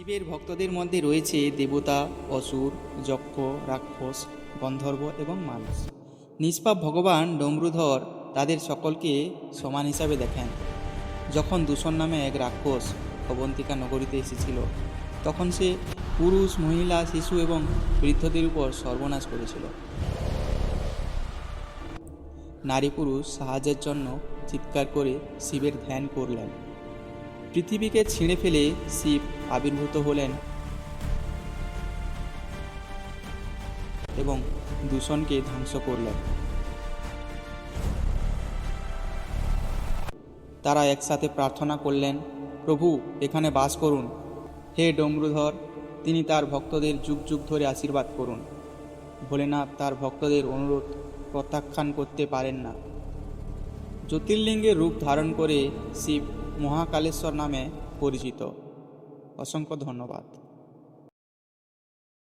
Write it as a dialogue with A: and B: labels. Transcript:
A: শিবের ভক্তদের মধ্যে রয়েছে দেবতা, অসুর, যক্ষ, রাক্ষস, গন্ধর্ব এবং মানুষ। নিষ্পাপ ভগবান ডমরুধর তাদের সকলকে সমান হিসাবে দেখেন। যখন দূষণ নামে এক রাক্ষস অবন্তিকা নগরীতে এসেছিল, তখন সে পুরুষ, মহিলা, শিশু এবং বৃদ্ধদের উপর সর্বনাশ করেছিল। নারী পুরুষ সাহায্যের জন্য চিৎকার করে শিবের ধ্যান করলেন। পৃথিবীকে ছিঁড়ে ফেলে শিব আবির্ভূত হলেন এবং দূষণকে ধ্বংস করলেন। তারা একসাথে প্রার্থনা করলেন, প্রভু, এখানে বাস করুন। হে ডমরুধর, তিনি তার ভক্তদের যুগ যুগ ধরে আশীর্বাদ করুন। ভোলেনাথ তার ভক্তদের অনুরোধ প্রত্যাখ্যান করতে পারেন না। জ্যোতির্লিঙ্গের রূপ ধারণ করে শিব মহাকালেশ্বর নামে পরিচিত অসংখ্য ধন্যবাদ